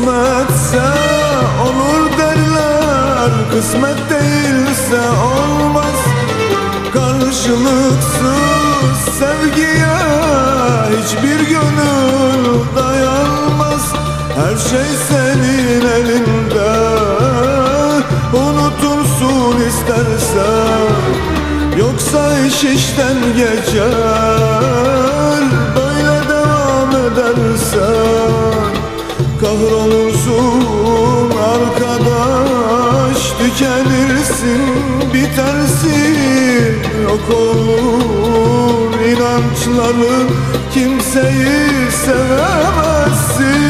Kısmetse olur derler Kısmet değilse olmaz. Karşılıksız sevgiye Hiçbir gönül dayanmaz. Her şey senin elinde Unutursun istersen. Yoksa iş işten geçer Tükenirsin bitersin Yok olur inançların Kimseyi sevemezsin.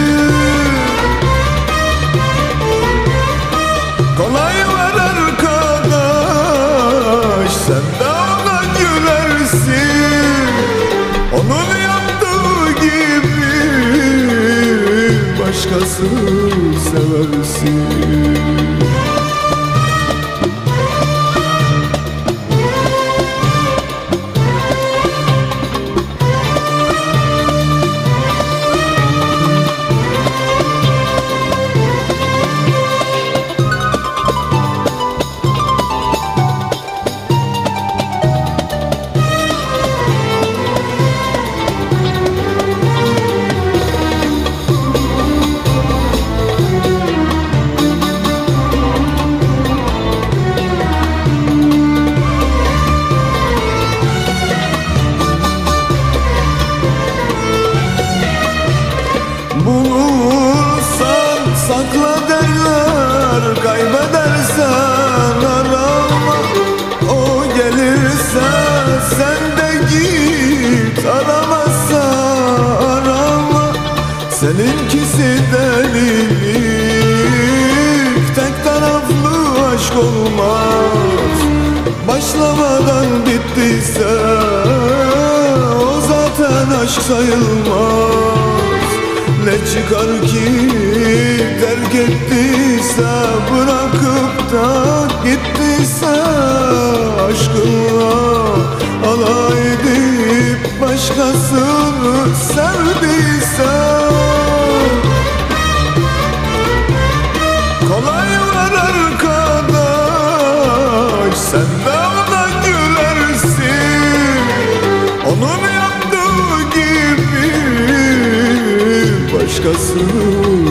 Kolay ver arkadaş Sen de ona gülersin. Onun yaptığı gibi Başkası seversin Sakla derler Kaybedersen arama O gelirse sen de git Aramazsa arama. Seninkisi delilik Tek taraflı aşk olmaz. Başlamadan bittiyse O zaten aşk sayılmaz. Ne çıkar ki terk ettiyse Bırakıp da gittiyse Aşkınla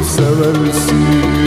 seversin